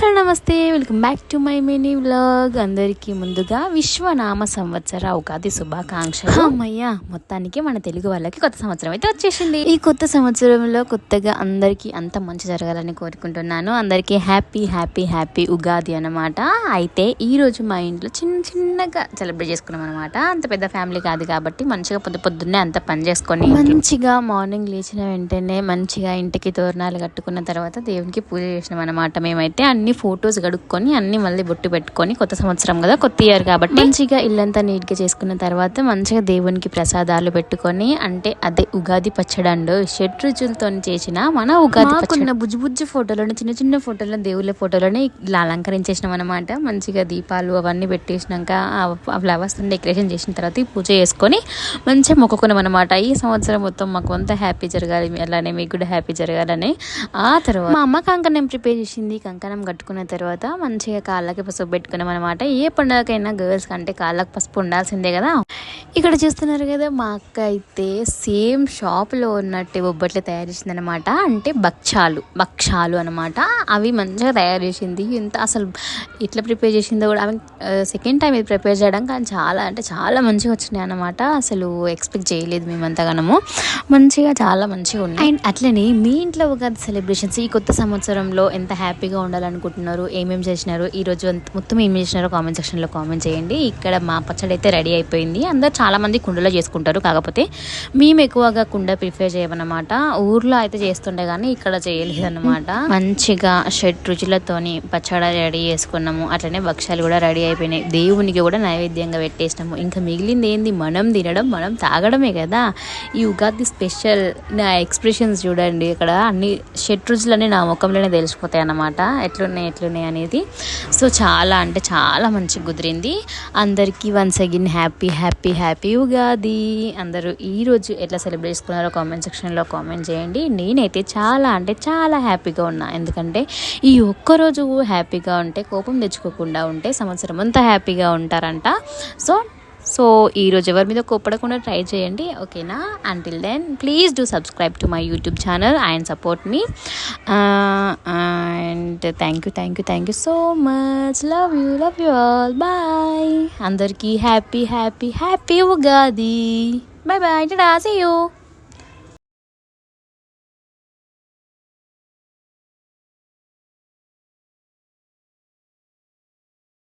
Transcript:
Hello నమస్తే welcome back to my mini vlog. అందరికీ ముందుగా విశ్వనామ సంవత్సర ఉగాది శుభాకాంక్షలు. అమ్మయ్య మొత్తానికి మన తెలుగు వాళ్ళకి కొత్త సంవత్సరం అయితే వచ్చేసింది. ఈ కొత్త సంవత్సరంలో కొత్తగా అందరికీ అంత మంచి జరగాలని కోరుకుంటున్నాను. అందరికీ హ్యాపీ హ్యాపీ హ్యాపీ ఉగాది అనమాట అయితే ఈ రోజు మా ఇంట్లో చిన్న చిన్నగా సెలబ్రేట్ చేసుకున్నాం అనమాట అంత పెద్ద ఫ్యామిలీ కాదు కాబట్టి మంచిగా పొద్దు పొద్దున్నే అంత పని చేసుకొని మంచిగా మార్నింగ్ లేచిన వెంటనే మంచిగా ఇంటికి తోరణాలు కట్టుకున్న తర్వాత దేవునికి పూజ చేసినాం అనమాట మేమైతే. అన్ని ఫొటోస్ గడుక్కొని అన్ని మళ్ళీ బొట్టు పెట్టుకొని కొత్త సంవత్సరం కదా కొత్త ఇయర్ కాబట్టి మంచిగా ఇల్లంతా నీట్గా చేసుకున్న తర్వాత మంచిగా దేవునికి ప్రసాదాలు పెట్టుకొని అంటే అదే ఉగాది పచ్చడండు షెడ్ రుచులతో చేసిన మన ఉగాది పచ్చడి. బుజ్జి బుజ్జి ఫోటోలను చిన్న చిన్న ఫోటోలను దేవుళ్ళ ఫోటోలని ఇలా అలంకరించేసినాం అనమాట మంచిగా దీపాలు అవన్నీ పెట్టేసినాక ఆ ఫ్లవర్స్ డెకరేషన్ చేసిన తర్వాత పూజ చేసుకొని మంచిగా మొక్కుకున్నాం అనమాట ఈ సంవత్సరం మొత్తం మాకు అంతా హ్యాపీ జరగాలి అలానే మీకు కూడా హ్యాపీ జరగాలని. ఆ తర్వాత మా అమ్మ కంకణం ప్రిపేర్ చేసింది కంకణం పెట్టుకున్న తర్వాత మంచిగా కాళ్ళకి పసుపు పెట్టుకున్నాం అనమాట ఏ పండుగకైనా గర్ల్స్ కంటే కాళ్ళకి పసుపు ఉండాల్సిందే కదా. ఇక్కడ చూస్తున్నారు కదా మా అక్క అయితే సేమ్ షాప్లో ఉన్నట్టు బొబ్బట్లు తయారు చేసింది అనమాట అంటే భక్షాలు భక్షాలు అనమాట అవి మంచిగా తయారు చేసింది. ఇంత అసలు ఇట్లా ప్రిపేర్ చేసిందో కూడా ఆమె సెకండ్ టైం ఇది ప్రిపేర్ చేయడం కానీ చాలా అంటే చాలా మంచిగా వచ్చినాయి అనమాట అసలు ఎక్స్పెక్ట్ చేయలేదు మేమంతగానము. మంచిగా చాలా మంచిగా ఉన్నాయి. అండ్ అట్లనే మీ ఇంట్లో ఉగాది సెలబ్రేషన్స్ ఈ కొత్త సంవత్సరంలో ఎంత హ్యాపీగా ఉండాలనుకుంటున్నాను ఉండాలనుకుంటున్నారు ఏమేమి చేసినారు ఈ రోజు అంత- మొత్తం ఏం చేసినారో కామెంట్ సెక్షన్లో కామెంట్ చేయండి. ఇక్కడ మా పచ్చడి అయితే రెడీ అయిపోయింది. అందరు చాలా మంది కుండలో చేసుకుంటారు కాకపోతే మేము ఎక్కువగా కుండ ప్రిఫర్ చేయమన్నమాట. ఊర్లో అయితే చేస్తుండే కానీ ఇక్కడ చేయలేదు అనమాట మంచిగా షెడ్ రుచులతోని పచ్చడి రెడీ చేసుకున్నాము. అట్లనే భక్ష్యాలు కూడా రెడీ అయిపోయినాయి. దేవునికి కూడా నైవేద్యంగా పెట్టేసినాము. ఇంకా మిగిలింది ఏంది? మనం తినడం మనం తాగడమే కదా. ఈ ఉగాది స్పెషల్ నా ఎక్స్ప్రెషన్స్ చూడండి. ఇక్కడ అన్ని షెడ్ రుచులన్నీ నా ముఖంలోనే తెలిసిపోతాయి అన్నమాట. ఎట్లున్నాయి? ఎట్లున్నాయి అనేది. సో చాలా అంటే చాలా మంచిగా కుదిరింది. అందరికీ once again happy happy happy Ugadi. అందరూ ఈ రోజు ఎట్లా సెలబ్రేట్ చేసుకున్నారో కామెంట్ సెక్షన్లో కామెంట్ చేయండి. నేనైతే చాలా అంటే చాలా హ్యాపీగా ఉన్నా. ఎందుకంటే ఈ ఒక్కరోజు హ్యాపీగా ఉంటే కోపం తెచ్చుకోకుండా ఉంటే సంవత్సరం అంతా హ్యాపీగా ఉంటారంట. సో సో ఈరోజు ఎవరి మీద కోప్పడకుండా ట్రై చేయండి. ఓకేనా until then please do subscribe to my YouTube channel and support me and thank you thank you thank you so much love you love you all bye అందరికీ happy happy happy Ugadi bye bye tata see you